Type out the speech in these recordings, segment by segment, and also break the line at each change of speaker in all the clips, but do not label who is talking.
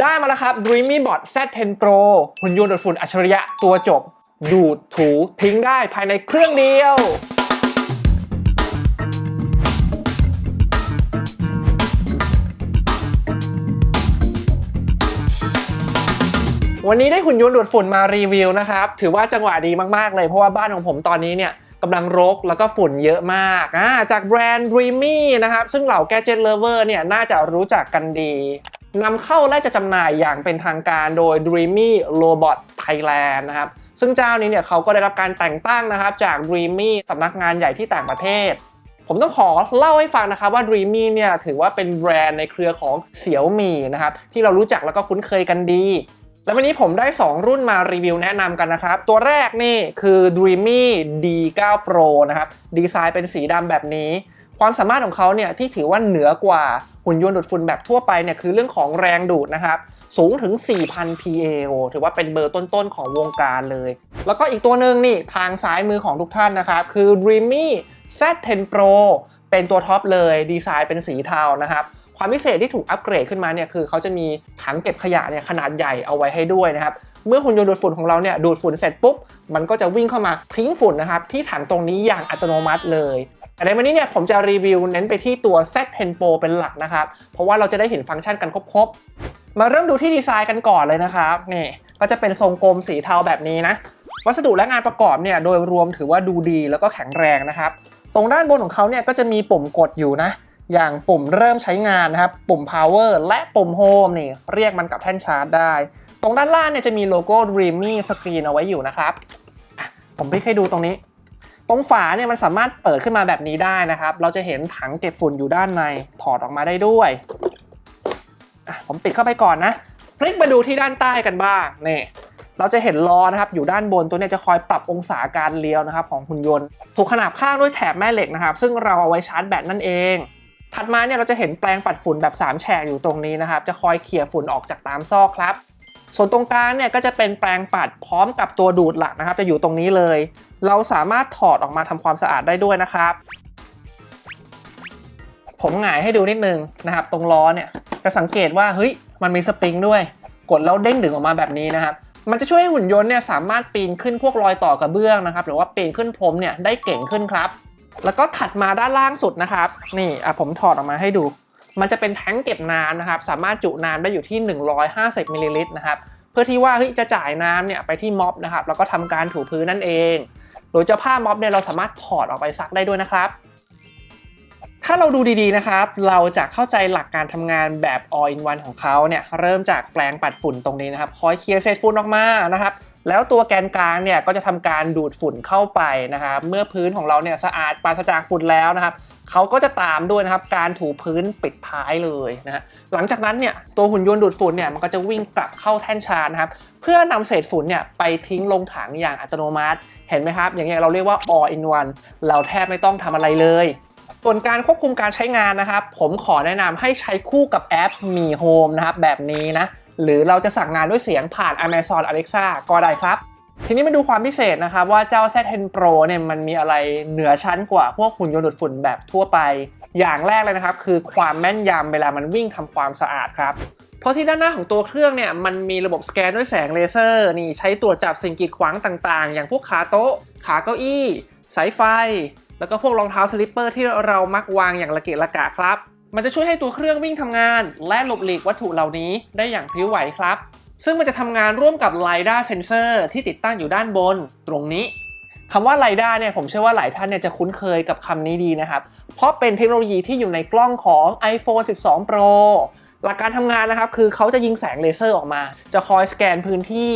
ได้มาแล้วครับ Dreamy Bot Z10 Pro หุ่นยนต์ดูดฝุ่นอัจฉริยะตัวจบ ดูดถูทิ้งได้ภายในเครื่องเดียว วันนี้ได้หุ่นยนต์ดูดฝุ่นมารีวิวนะครับ ถือว่าจังหวะดีมาก ๆ เลย เพราะว่าบ้านของผมตอนนี้เนี่ยกำลังรกแล้วก็ฝุ่นเยอะมากอ่าจากแบรนด์ Dreamy นะครับ ซึ่งเหล่า Gadget Lover เนี่ยน่าจะรู้จักกันดี นำเข้าและจะจำหน่ายอย่างเป็นทางการโดย Dreamy Robot Thailand นะครับซึ่งเจ้านี้เนี่ยเขาก็ได้รับการแต่งตั้งนะครับจาก Dreamy สำนักงานใหญ่ที่ต่างประเทศ ผมต้องขอเล่าให้ฟังนะครับว่า Dreamy เนี่ยถือว่าเป็นแบรนด์ในเครือของเสี่ยวมีนะครับที่เรารู้จักแล้วก็คุ้นเคยกันดี แล้ววันนี้ผมได้ 2 รุ่นมารีวิวแนะนำกันนะครับ ตัวแรกนี่คือ Dreamy D9 Pro นะครับดีไซน์เป็นสีดำแบบนี้ ความสามารถของเขาเนี่ยที่ถือว่าเหนือกว่าหุ่นยนต์ดูดฝุ่นแบบทั่วไปเนี่ยคือเรื่องของแรงดูดนะครับสูงถึง 4,000 PA โอถือว่าเป็นเบอร์ต้นๆ ของวงการเลย แล้วก็อีกตัวหนึ่งนี่ทางซ้ายมือของทุกท่านนะครับ คือ Dreamy Z10 Pro เป็นตัวท็อปเลยดีไซน์เป็นสีเทานะครับ ความพิเศษที่ถูกอัปเกรดขึ้นมาเนี่ยคือเขาจะมีถังเก็บขยะเนี่ยขนาดใหญ่เอาไว้ให้ด้วยนะครับ เมื่อหุ่นยนต์ดูดฝุ่นของเราเนี่ยดูดฝุ่นเสร็จปุ๊บ มันก็จะวิ่งเข้ามาทิ้งฝุ่นนะครับที่ถังตรงนี้อย่างอัตโนมัติเลย แต่ในวันนี้เนี่ยผมจะรีวิวเน้นไปที่ตัว Z10 Pro เป็นหลักนะครับ เพราะว่าเราจะได้เห็นฟังก์ชันกันครบๆ มาเริ่มดูที่ดีไซน์กันก่อนเลยนะครับนี่ก็จะเป็นทรงกลมสีเทาแบบนี้นะ วัสดุและงานประกอบเนี่ยโดยรวมถือว่าดูดีแล้วก็แข็งแรงนะครับ ตรงด้านบนของเขาเนี่ยก็จะมีปุ่มกดอยู่นะ อย่างปุ่มเริ่มใช้งานนะครับ ปุ่ม power และปุ่ม home นี่เรียกมันกับแท่นชาร์จได้ ตรงด้านล่างเนี่ยจะมีโลโก้ Dreamy Screen เอาไว้อยู่นะครับผมพลิกให้ดูตรงนี้ ตรงฝาเนี่ยมันสามารถเปิดขึ้นมาแบบนี้ได้นะครับ เราจะเห็นถังเก็บฝุ่นอยู่ด้านในถอดออกมาได้ด้วยผมปิดเข้าไปก่อนนะพลิกมาดูที่ด้านใต้กันบ้างนี่เราจะเห็นล้อนะครับอยู่ด้านบนตัวนี้จะคอยปรับองศาการเลี้ยวนะครับของหุ่นยนต์ถูกขนาบข้างด้วยแถบแม่เหล็กนะครับ ซึ่งเราเอาไว้ชาร์จแบตนั่นเอง ถัดมาเนี่ยเราจะเห็นแปลงปัดฝุ่นแบบ 3 แฉกอยู่ตรงนี้นะครับ จะคอยเขี่ยฝุ่นออกจากตามซอกครับ ส่วนตรงกลางเนี่ยก็จะเป็นแปลงปัดพร้อมกับตัวดูดหลักนะครับ จะอยู่ตรงนี้เลย เราสามารถถอดออกมาทำความสะอาดได้ด้วยนะครับ ผมหงายให้ดูนิดนึงนะครับ ตรงล้อเนี่ยจะสังเกตว่าเฮ้ยมันมีสปริงด้วย กดแล้วเด้งดึงออกมาแบบนี้นะครับมันจะช่วยให้หุ่นยนต์เนี่ยสามารถปีนขึ้นพวกรอยต่อกระเบื้องนะครับ หรือว่าปีนขึ้นพรมเนี่ยได้เก่งขึ้นครับ แล้วก็ถัดมาด้านล่างสุดนะครับ นี่อะผมถอดออกมาให้ดู มันจะเป็นแท้งเก็บน้ำนะครับ สามารถจุน้ำได้อยู่ที่ 150มิลลิลิตรนะครับเพื่อที่ว่าจะจ่ายน้ำเนี่ยไปที่ม็อบนะครับแล้วก็ทำการถูพื้นนั่นเองโดยเจ้าผ้าม็อบเนี่ยเราสามารถถอดออกไปซักได้ด้วยนะครับ ถ้าเราดูดีๆนะครับ เราจะเข้าใจหลักการทำงานแบบ all in one ของเขาเนี่ยเริ่มจากแปลงปัดฝุ่นตรงนี้นะครับคอยเคลียร์เศษฝุ่นออกมานะครับ แล้วตัวแกนกลางเนี่ยก็จะทำการดูดฝุ่นเข้าไปนะครับเมื่อพื้นของเราเนี่ยสะอาดปราศจากฝุ่นแล้วนะครับเขาก็จะตามด้วยนะครับการถูพื้นปิดท้ายเลยนะฮะหลังจากนั้นเนี่ยตัวหุ่นยนต์ดูดฝุ่นเนี่ยมันก็จะวิ่งกลับเข้าแท่นชาร์จนะครับเพื่อนำเศษฝุ่นเนี่ยไปทิ้งลงถังอย่างอัตโนมัติ เห็นไหมครับ อย่างเงี้ยเราเรียกว่า all in one เราแทบไม่ต้องทำอะไรเลยส่วนการควบคุมการใช้งานนะครับ ผมขอแนะนำให้ใช้คู่กับแอปมี Home นะครับแบบนี้นะ หรือเราจะสั่งงานด้วยเสียงผ่าน Amazon Alexa ก็ได้ครับ ทีนี้มาดูความพิเศษนะครับ ว่าเจ้า Z10 Pro เนี่ยมันมีอะไรเหนือชั้นกว่าพวกหุ่นยนต์ดูดฝุ่นแบบทั่วไป อย่างแรกเลยนะครับ คือความแม่นยำเวลามันวิ่งทำความสะอาดครับเพราะที่ด้านหน้าของตัวเครื่องเนี่ยมันมีระบบสแกนด้วยแสงเลเซอร์นี่ใช้ตรวจจับสิ่งกีดขวางต่างๆ อย่างพวกขาโต๊ะ ขาเก้าอี้ สายไฟ แล้วก็พวกรองเท้าสลิปเปอร์ที่เรามักวางอย่างละเกะละกะครับ มันจะช่วยให้ตัวเครื่องวิ่งทำงาน และหลบหลีกวัตถุเหล่านี้ได้อย่างพริ้วไหวครับ ซึ่งมันจะทำงานร่วมกับ LiDAR Sensor ที่ติดตั้งอยู่ด้านบนตรงนี้คำว่า LiDAR เนี่ยผมเชื่อว่าหลายท่านเนี่ยจะคุ้นเคยกับคำนี้ดีนะครับ เพราะเป็นเทคโนโลยีที่อยู่ในกล้องของ iPhone 12 Pro หลักการทำงานนะครับคือเขาจะยิงแสงเลเซอร์ออกมา จะคอยสแกนพื้นที่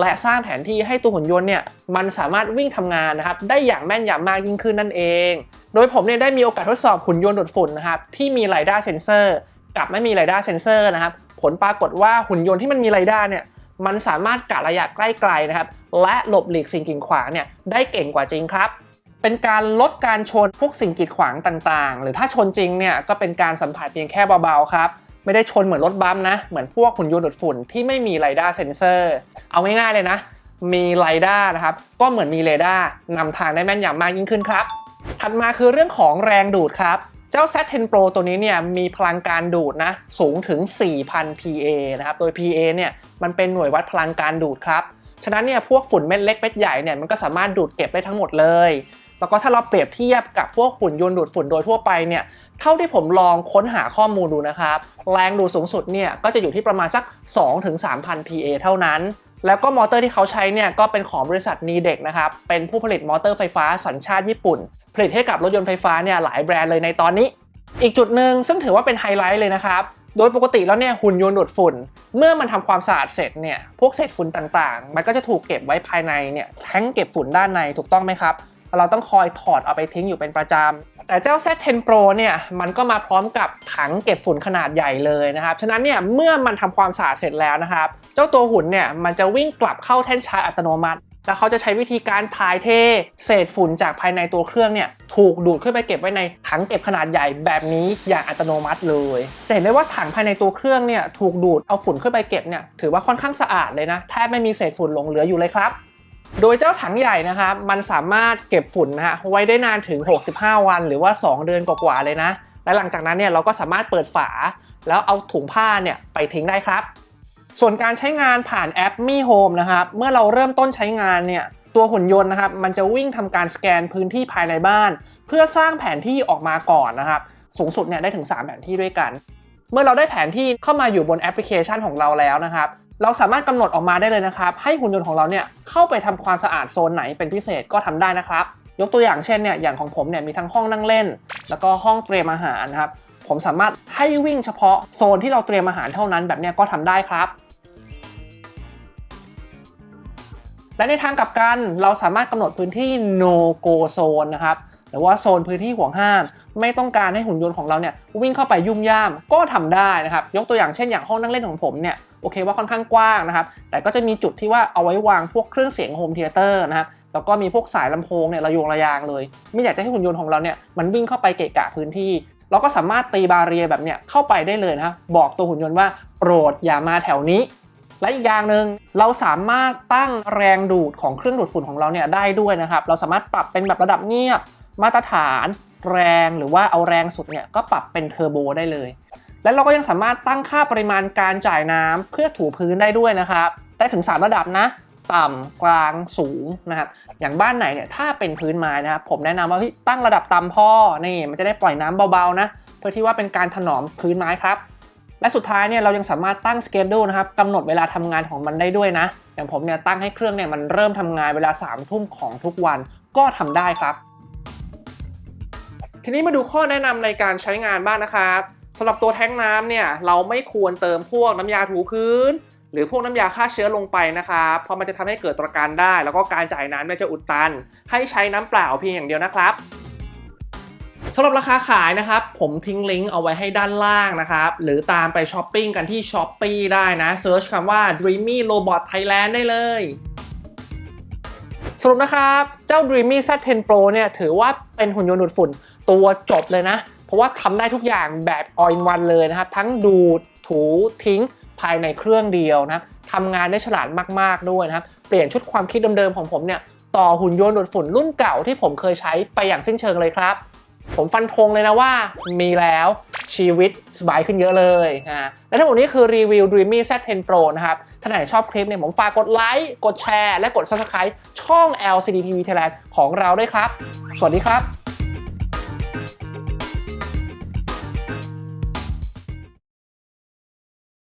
และสร้างแผนที่ให้ตัวหุ่นยนต์เนี่ยมันสามารถวิ่งทำงานนะครับได้อย่างแม่นยำมากยิ่งขึ้นนั่นเอง โดยผมเนี่ยได้มีโอกาสทดสอบหุ่นยนต์ดูดฝุ่นนะครับที่มี LiDAR Sensor กับไม่มี LiDAR Sensor นะครับผลปรากฏว่าหุ่นยนต์ที่มันมี LiDAR เนี่ยมันสามารถกะระยะใกล้ๆนะครับและหลบหลีกสิ่งกีดขวางเนี่ยได้เก่งกว่าจริงครับเป็นการลดการชนพวกสิ่งกีดขวางต่างๆ หรือถ้าชนจริงเนี่ยก็เป็นการสัมผัสเพียงแค่เบาๆครับไม่ได้ชนเหมือนรถบัมนะ เหมือนพวกหุ่นยนต์ดูดฝุ่นที่ไม่มีไรด้าเซนเซอร์ เอาง่ายๆเลยนะ มีไรด้านะครับ ก็เหมือนมีเรดาร์นำทางได้แม่นยำมากยิ่งขึ้นครับ ถัดมาคือเรื่องของแรงดูดครับ เจ้า Z10 Pro ตัวนี้เนี่ยมีพลังการดูดนะสูงถึง 4,000 PA นะครับ โดย PA เนี่ยมันเป็นหน่วยวัดพลังการดูดครับ ฉะนั้นเนี่ยพวกฝุ่นเม็ดเล็กเม็ดใหญ่เนี่ยมันก็สามารถดูดเก็บได้ทั้งหมดเลยแล้วก็ถ้าเราเปรียบเทียบกับพวกหุ่นยนต์ดูดฝุ่นโดยทั่วไปเนี่ย เท่าที่ผมลองค้นหาข้อมูลดูนะครับ แรงดูดสูงสุดเนี่ยก็จะอยู่ที่ประมาณสัก 2-3,000 PA เท่านั้น แล้วก็มอเตอร์ที่เขาใช้เนี่ยก็เป็นของบริษัท n i d e c นะครับ เป็นผู้ผลิตมอเตอร์ไฟฟ้าสัญชาติญี่ปุ่น ผลิตให้กับรถยนต์ไฟฟ้าเนี่ยหลายแบรนด์เลยในตอนนี้ อีกจุดหนึ่งซึ่งถือว่าเป็นไฮไลท์เลยนะครับ โดยปกติแล้วเนี่ยหุ่นยนต์ดูดฝุ่น เมื่อมันทำความสะอาดเสร็จเนี่ยพวกเศษฝุ่นต่างๆ มันก็จะถูกเก็บไว้ภายในเนี่ยแท้งเก็บฝุ่นด้านในถูกต้องไหมครับ เราต้องคอยถอดเอาไปทิ้งอยู่เป็นประจำ แต่เจ้า Z10 Pro เนี่ยมันก็มาพร้อมกับถังเก็บฝุ่นขนาดใหญ่เลยนะครับ ฉะนั้นเนี่ยเมื่อมันทำความสะอาดเสร็จแล้วนะครับ เจ้าตัวหุ่นเนี่ยมันจะวิ่งกลับเข้าแท่นชาร์จอัตโนมัติ แล้วเขาจะใช้วิธีการถ่ายเท เศษฝุ่นจากภายในตัวเครื่องเนี่ยถูกดูดขึ้นไปเก็บไว้ในถังเก็บขนาดใหญ่แบบนี้อย่างอัตโนมัติเลย จะเห็นได้ว่าถังภายในตัวเครื่องเนี่ยถูกดูดเอาฝุ่นขึ้นไปเก็บเนี่ยถือว่าค่อนข้างสะอาดเลยนะแทบไม่มีเศษฝุ่นหลงเหลืออยู่เลยครับ โดยเจ้าถังใหญ่นะครับ มันสามารถเก็บฝุ่นนะฮะไว้ได้นานถึง 65 วัน หรือว่า 2 เดือนกว่าๆเลยนะ และหลังจากนั้นเนี่ยเราก็สามารถเปิดฝา แล้วเอาถุงผ้าเนี่ยไปทิ้งได้ครับ ส่วนการใช้งานผ่านแอป Mi Home นะครับ เมื่อเราเริ่มต้นใช้งานเนี่ย ตัวหุ่นยนต์นะครับ มันจะวิ่งทำการสแกนพื้นที่ภายในบ้าน เพื่อสร้างแผนที่ออกมาก่อนนะครับ สูงสุดเนี่ยได้ถึง 3 แผนที่ด้วยกัน เมื่อเราได้แผนที่เข้ามาอยู่บนแอปพลิเคชันของเราแล้วนะครับ เราสามารถกำหนดออกมาได้เลยนะครับ ให้หุ่นยนต์ของเราเนี่ยเข้าไปทำความสะอาดโซนไหนเป็นพิเศษก็ทำได้นะครับ ยกตัวอย่างเช่นเนี่ยอย่างของผมเนี่ยมีทั้งห้องนั่งเล่น แล้วก็ห้องเตรียมอาหารนะครับผมสามารถให้วิ่งเฉพาะโซนที่เราเตรียมอาหารเท่านั้นแบบเนี้ยก็ทำได้ครับและในทางกลับกันเราสามารถกำหนดพื้นที่ no go zone นะครับ หรือว่าโซนพื้นที่ห่วงห้าม ไม่ต้องการให้หุ่นยนต์ของเราเนี่ยวิ่งเข้าไปยุ่มย่ามก็ทำได้นะครับ ยกตัวอย่างเช่นอย่างห้องนั่งเล่นของผมเนี่ยโอเคว่าค่อนข้างกว้างนะครับ แต่ก็จะมีจุดที่ว่าเอาไว้วางพวกเครื่องเสียงโฮมเทเตอร์นะครับแล้วก็มีพวกสายลำโพงเนี่ยระยงระยางเลย ไม่อยากจะให้หุ่นยนต์ของเราเนี่ยมันวิ่งเข้าไปเกะกะพื้นที่ เราก็สามารถตีบาเรียแบบเนี้ยเข้าไปได้เลยนะครับบอกตัวหุ่นยนต์ว่าโปรดอย่ามาแถวนี้และอีกอย่างหนึ่งเราสามารถตั้งแรงดูดของเครื่องดูดฝุ่นของเราเนี่ยได้ด้วยนะครับ เราสามารถปรับเป็นแบบระดับเงียบมาตรฐานแรงหรือว่าเอาแรงสุดเนี่ยก็ปรับเป็นเทอร์โบได้เลย และเราก็ยังสามารถตั้งค่าปริมาณการจ่ายน้ำเพื่อถูพื้นได้ด้วยนะครับได้ถึง 3 ระดับนะ ต่ำกลางสูงนะครับอย่างบ้านไหนเนี่ยถ้าเป็นพื้นไม้นะครับผมแนะนำว่าตั้งระดับต่ำพ่อนี่มันจะได้ปล่อยน้ำเบาๆนะเพื่อที่ว่าเป็นการถนอมพื้นไม้ครับและสุดท้ายเนี่ยเรายังสามารถตั้งสเกจดูนะครับกำหนดเวลาทำงานของมันได้ด้วยนะ อย่างผมเนี่ยตั้งให้เครื่องเนี่ยมันเริ่มทำงานเวลา3ามทุ่มของทุกวันก็ทำได้ครับ ทีนี้มาดูข้อแนะนำในการใช้งานบ้างนะครับสำหรับตัวแท้งน้ำเนี่ยเราไม่ควรเติมพวกน้ำยาถูพื้น หรือพวกน้ำยาฆ่าเชื้อลงไปนะครับเพราะมันจะทำให้เกิดตรการได้ แล้วก็การจ่ายน้ำจะอุดตัน ให้ใช้น้ำเปล่าเพียงอย่างเดียวนะครับสำหรับราคาขายนะครับ ผมทิ้งลิงก์เอาไว้ให้ด้านล่างนะครับ หรือตามไปช้อปปิ้งกันที่ s h อ p e e ได้นะเซิร์ชคำว่า Dreamy Robot Thailand ได้เลย สรุปนะครับ เจ้า Dreamy Z10 Pro เนี่ยถือว่าเป็นหุ่นยนต์ดูดฝุ่น ตัวจบเลยนะ เพราะว่าทำได้ทุกอย่างแบบ all in one เลยนะครับ ทั้งดูดถูทิ้งภายในเครื่องเดียวนะครับทำงานได้ฉลาดมากๆด้วยนะครับ เปลี่ยนชุดความคิดเดิมๆของผมเนี่ยต่อหุ่นยนต์ดูดฝุ่นรุ่นเก่าที่ผมเคยใช้ไปอย่างสิ้นเชิงเลยครับ ผมฟันธงเลยนะว่ามีแล้วชีวิตสบายขึ้นเยอะเลยนะและทั้งหมดนี้คือรีวิว Dreamy Z10 Pro นะครับถ้าไหนชอบคลิปเนี่ยผมฝากกดไลค์กดแชร์และกด Subscribe ช่อง LCD TV Thailand ของเราด้วยครับ สวัสดีครับ